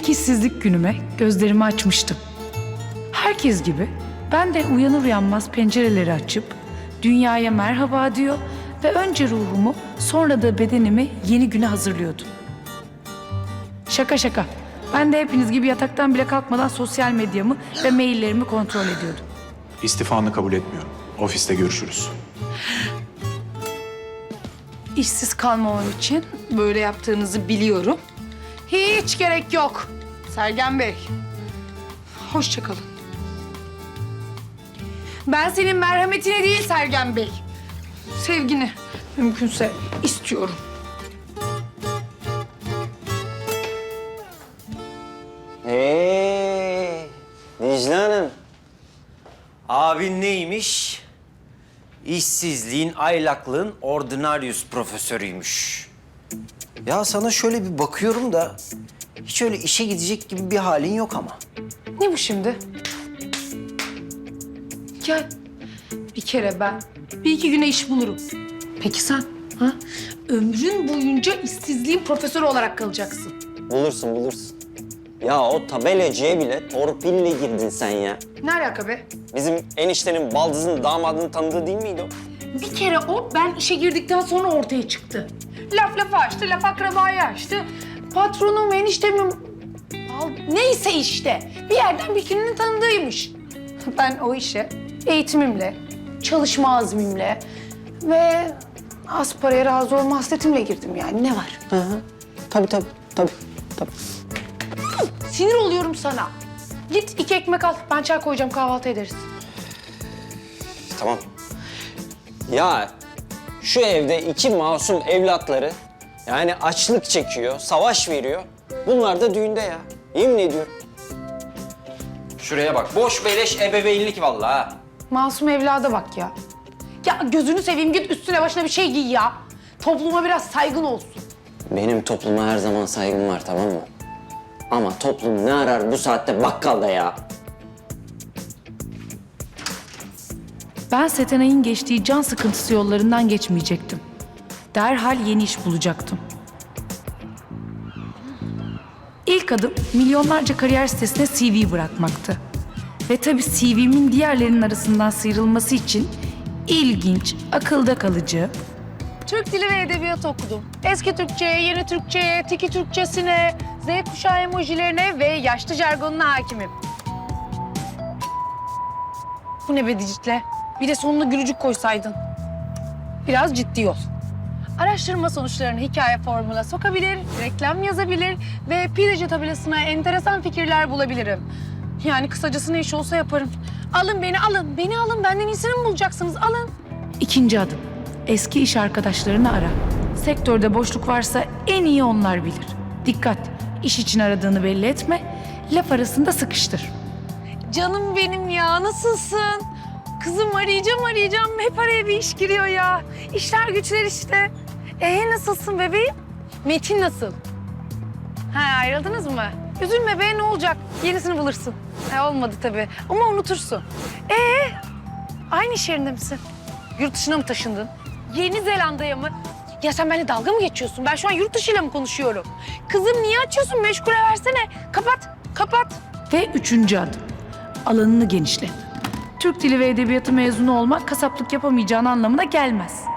İlk işsizlik günüme gözlerimi açmıştım. Herkes gibi ben de uyanır uyanmaz pencereleri açıp dünyaya merhaba diyor ve önce ruhumu sonra da bedenimi yeni güne hazırlıyordum. Şaka şaka. Ben de hepiniz gibi yataktan bile kalkmadan sosyal medyamı ve maillerimi kontrol ediyordum. İstifanı kabul etmiyorum. Ofiste görüşürüz. İşsiz kalmamam için böyle yaptığınızı biliyorum. Hiç gerek yok. Sergen Bey. Hoşçakalın. Ben senin merhametini değil Sergen Bey. Sevgini mümkünse istiyorum. Hey, Dicle Hanım. Abin neymiş? İşsizliğin, aylaklığın ordinarius profesörüymüş. Ya sana şöyle bir bakıyorum da hiç öyle işe gidecek gibi bir halin yok ama. Ne bu şimdi? Ya bir kere ben bir iki güne iş bulurum. Peki sen? Ha? Ömrün boyunca işsizliğin profesörü olarak kalacaksın. Bulursun, bulursun. Ya o tabelacıya bile torpille girdin sen ya. Ne alaka be? Bizim eniştenin baldızın damadını tanıdığı değil miydi o? Bir kere o ben işe girdikten sonra ortaya çıktı. Laf lafa açtı, laf akrabayı açtı. Patronum, eniştemim... Al- Neyse işte. Bir yerden birinin tanıdığıymış. Ben o işe eğitimimle, çalışma azmimle ve az paraya razı olma hasretimle girdim yani. Ne var? Hı hı. Tabii tabii, tabii, tabii. Sinir oluyorum sana. Git iki ekmek al. Ben çay koyacağım kahvaltı ederiz. Tamam. Ya şu evde iki masum evlatları yani açlık çekiyor, savaş veriyor. Bunlar da düğünde ya. Yemin ediyorum. Şuraya bak. Boş beleş ebeveynlik vallahi. ha. Masum evlada bak ya. Ya gözünü seveyim git üstüne başına bir şey giy ya. Topluma biraz saygın olsun. Benim topluma her zaman saygım var tamam mı? Ama toplum ne arar bu saatte bakkalda ya? Ben Setenay'ın geçtiği can sıkıntısı yollarından geçmeyecektim. Derhal yeni iş bulacaktım. İlk adım milyonlarca kariyer sitesine CV bırakmaktı. Ve tabii CV'min diğerlerinin arasından sıyrılması için ilginç, akılda kalıcı, Türk Dili ve Edebiyatı okudum. Eski Türkçe'ye, yeni Türkçe'ye, tiki Türkçesine, Z kuşağı emojilerine ve yaşlı jargonuna hakimim. Bu ne be Dicle? Bir de sonuna gülücük koysaydın. Biraz ciddi ol. Araştırma sonuçlarını hikaye formuna sokabilir, reklam yazabilir ve pideci tabelasına enteresan fikirler bulabilirim. Yani kısacası ne iş olsa yaparım. Alın beni alın, beni alın. Benden iyisini mi bulacaksınız? Alın. İkinci adım. Eski iş arkadaşlarını ara. Sektörde boşluk varsa en iyi onlar bilir. Dikkat, iş için aradığını belli etme, laf arasında sıkıştır. Canım benim ya, nasılsın? Kızım arayacağım arayacağım, hep araya bir iş giriyor ya. İşler güçler işte. Ee nasılsın bebeğim? Metin nasıl? Ha ayrıldınız mı? Üzülme be ne olacak? Yenisini bulursun. Ha, olmadı tabii ama unutursun. Ee aynı iş yerinde misin? Yurt dışına mı taşındın? Yeni Zelanda'ya mı? Ya sen benimle dalga mı geçiyorsun? Ben şu an yurt dışıyla mı konuşuyorum? Kızım niye açıyorsun? Meşgule versene. Kapat, kapat. Ve üçüncü adım. Alanını genişlet. Türk dili ve edebiyatı mezunu olmak kasaplık yapamayacağın anlamına gelmez.